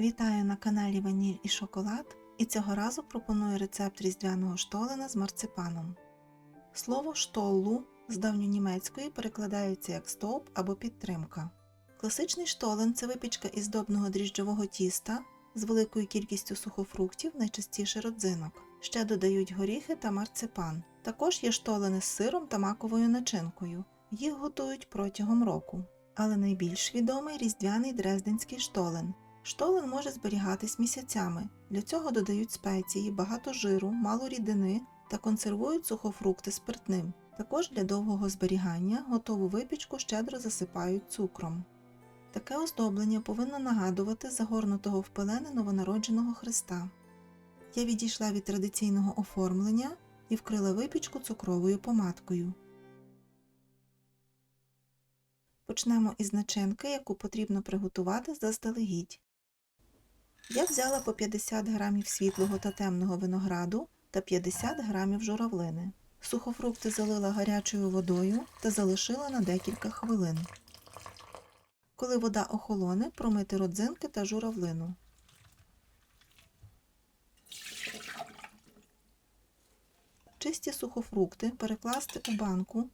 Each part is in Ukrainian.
Вітаю на каналі Ваніль і Шоколад і цього разу пропоную рецепт різдвяного штолена з марципаном. Слово штоллу з давньонімецької перекладається як стовп або підтримка. Класичний штолен це випічка із добного дріжджового тіста з великою кількістю сухофруктів, найчастіше родзинок. Ще додають горіхи та марципан. Також є штолени з сиром та маковою начинкою. Їх готують протягом року. Але найбільш відомий різдвяний дрезденський штолен. Штолен може зберігатись місяцями. Для цього додають спеції, багато жиру, мало рідини та консервують сухофрукти спиртним. Також для довгого зберігання готову випічку щедро засипають цукром. Таке оздоблення повинно нагадувати загорнутого в пелене новонародженого Христа. Я відійшла від традиційного оформлення і вкрила випічку цукровою помадкою. Почнемо із начинки, яку потрібно приготувати заздалегідь. Я взяла по 50 грамів світлого та темного винограду та 50 грамів журавлини. Сухофрукти залила гарячою водою та залишила на декілька хвилин. Коли вода охолоне, промити родзинки та журавлину. Чисті сухофрукти перекласти у банку,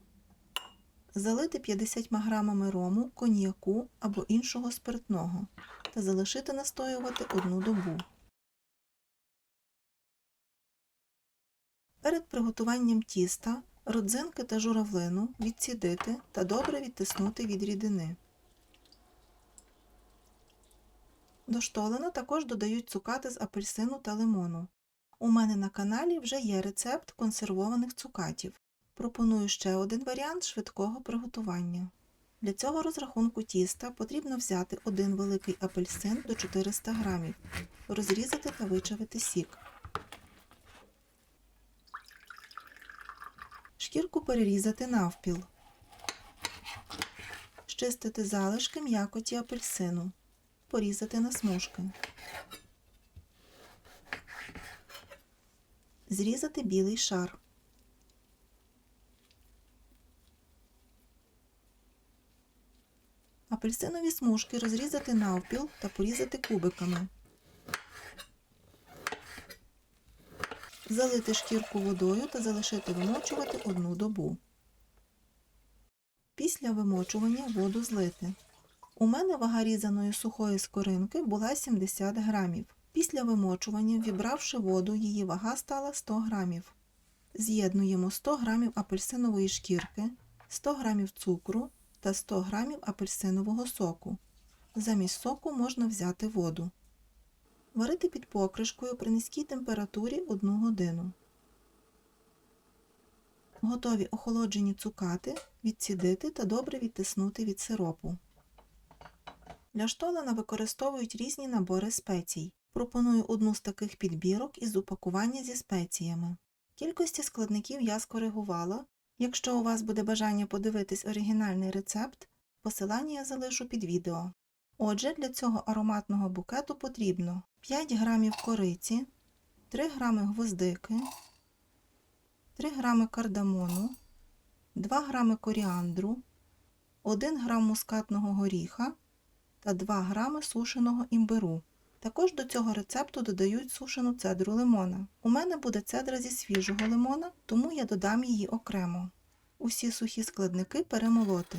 залити 50 грамами рому, коньяку або іншого спиртного та залишити настоювати одну добу. Перед приготуванням тіста родзинки та журавлину відцідити та добре відтиснути від рідини. До штолена також додають цукати з апельсину та лимону. У мене на каналі вже є рецепт консервованих цукатів. Пропоную ще один варіант швидкого приготування. Для цього розрахунку тіста потрібно взяти один великий апельсин до 400 грамів, розрізати та вичавити сік. Шкірку перерізати навпіл. Щистити залишки м'якоті апельсину. Порізати на смужки. Зрізати білий шар. Апельсинові смужки розрізати навпіл та порізати кубиками. Залити шкірку водою та залишити вимочувати одну добу. Після вимочування воду злити. У мене вага різаної сухої скоринки була 70 грамів. Після вимочування, вібравши воду, її вага стала 100 грамів. З'єднуємо 100 грамів апельсинової шкірки, 100 грамів цукру та 100 грамів апельсинового соку. Замість соку можна взяти воду. Варити під покришкою при низькій температурі 1 годину. Готові охолоджені цукати відцідити та добре відтиснути від сиропу. Для штолена використовують різні набори спецій. Пропоную одну з таких підбірок із упакування зі спеціями. Кількості складників я скоригувала. Якщо у вас буде бажання подивитись оригінальний рецепт, посилання я залишу під відео. Отже, для цього ароматного букету потрібно 5 грамів кориці, 3 грами гвоздики, 3 грами кардамону, 2 грами коріандру, 1 грам мускатного горіха та 2 грами сушеного імбиру. Також до цього рецепту додають сушену цедру лимона. У мене буде цедра зі свіжого лимона, тому я додам її окремо. Усі сухі складники перемолоти.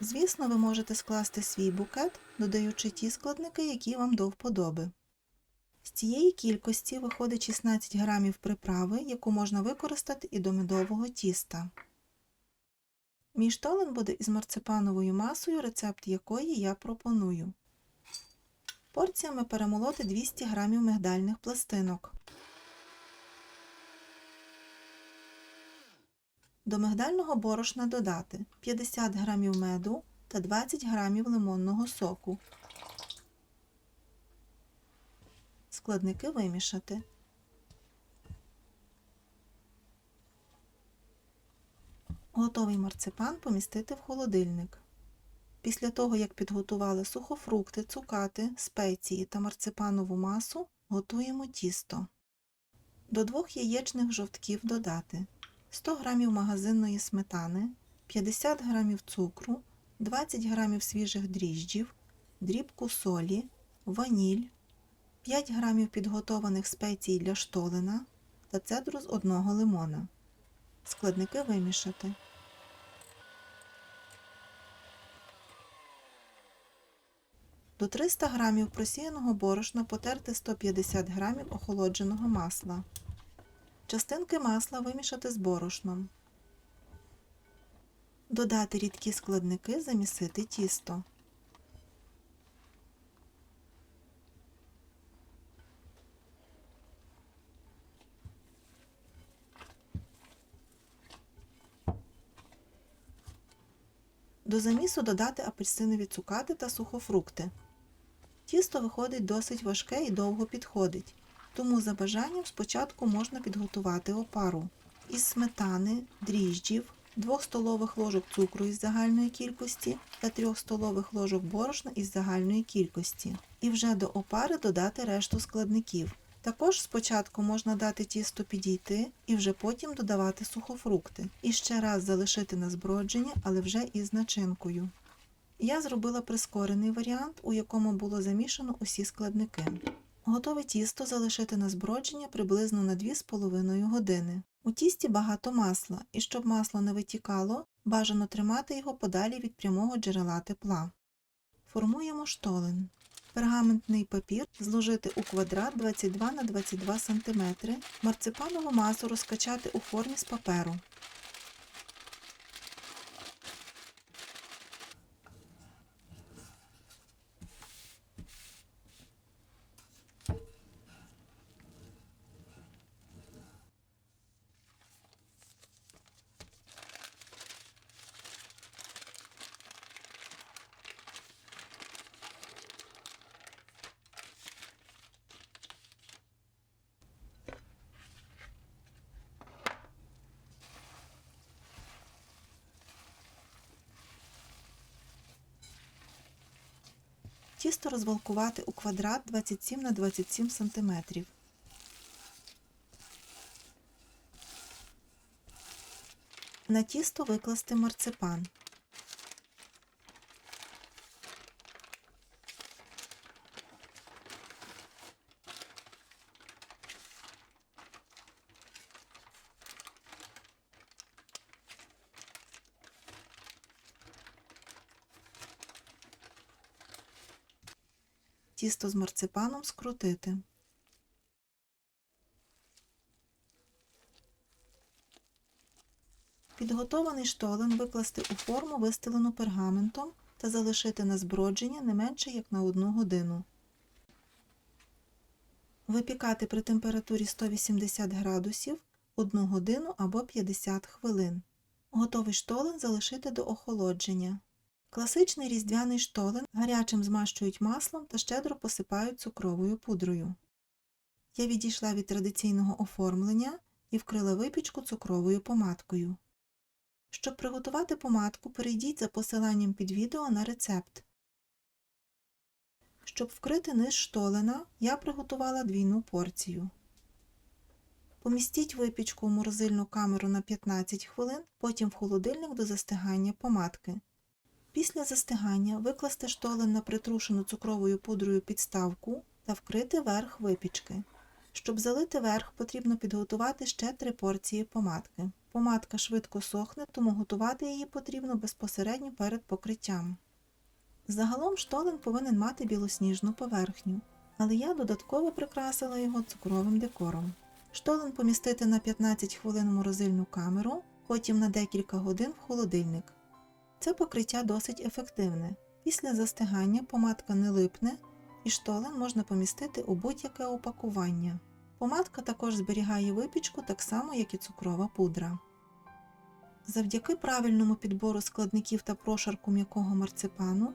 Звісно, ви можете скласти свій букет, додаючи ті складники, які вам до вподоби. З цієї кількості виходить 16 грамів приправи, яку можна використати і до медового тіста. Мій штолен буде із марципановою масою, рецепт якої я пропоную. Порціями перемолоти 200 г мигдальних пластинок. До мигдального борошна додати 50 г меду та 20 г лимонного соку. Складники вимішати. Готовий марципан помістити в холодильник. Після того, як підготували сухофрукти, цукати, спеції та марципанову масу, готуємо тісто. До двох яєчних жовтків додати 100 г магазинної сметани, 50 г цукру, 20 г свіжих дріжджів, дрібку солі, ваніль, 5 г підготованих спецій для штолена та цедру з одного лимона. Складники вимішати. До 300 г просіяного борошна потерти 150 г охолодженого масла. Частинки масла вимішати з борошном. Додати рідкі складники, замісити тісто. До замісу додати апельсинові цукати та сухофрукти. Тісто виходить досить важке і довго підходить, тому за бажанням спочатку можна підготувати опару із сметани, дріжджів, 2 столових ложок цукру із загальної кількості та 3 столових ложок борошна із загальної кількості. І вже до опари додати решту складників. Також спочатку можна дати тісто підійти і вже потім додавати сухофрукти. І ще раз залишити на збродження, але вже із начинкою. Я зробила прискорений варіант, у якому було замішано усі складники. Готове тісто залишити на збродження приблизно на 2,5 години. У тісті багато масла, і щоб масло не витікало, бажано тримати його подалі від прямого джерела тепла. Формуємо штолен. Пергаментний папір зложити у квадрат 22 на 22 см, марципанову масу розкачати у формі з паперу. Тісто розвалкувати у квадрат 27 на 27 см. На тісто викласти марципан. Тісто з марципаном скрутити. Підготований штолен викласти у форму, вистелену пергаментом та залишити на збродження не менше як на 1 годину. Випікати при температурі 180 градусів 1 годину або 50 хвилин. Готовий штолен залишити до охолодження. Класичний різдвяний штолен гарячим змащують маслом та щедро посипають цукровою пудрою. Я відійшла від традиційного оформлення і вкрила випічку цукровою помадкою. Щоб приготувати помадку, перейдіть за посиланням під відео на рецепт. Щоб вкрити низ штолена, я приготувала двійну порцію. Помістіть випічку в морозильну камеру на 15 хвилин, потім в холодильник до застигання помадки. Після застигання викласти штолен на притрушену цукровою пудрою підставку та вкрити верх випічки. Щоб залити верх, потрібно підготувати ще 3 порції помадки. Помадка швидко сохне, тому готувати її потрібно безпосередньо перед покриттям. Загалом штолен повинен мати білосніжну поверхню, але я додатково прикрасила його цукровим декором. Штолен помістити на 15 хвилин в морозильну камеру, потім на декілька годин в холодильник. Це покриття досить ефективне. Після застигання помадка не липне і штолен можна помістити у будь-яке опакування. Помадка також зберігає випічку так само, як і цукрова пудра. Завдяки правильному підбору складників та прошарку м'якого марципану,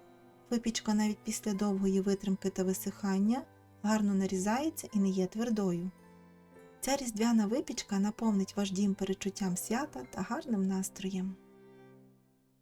випічка навіть після довгої витримки та висихання гарно нарізається і не є твердою. Ця різдвяна випічка наповнить ваш дім перечуттям свята та гарним настроєм.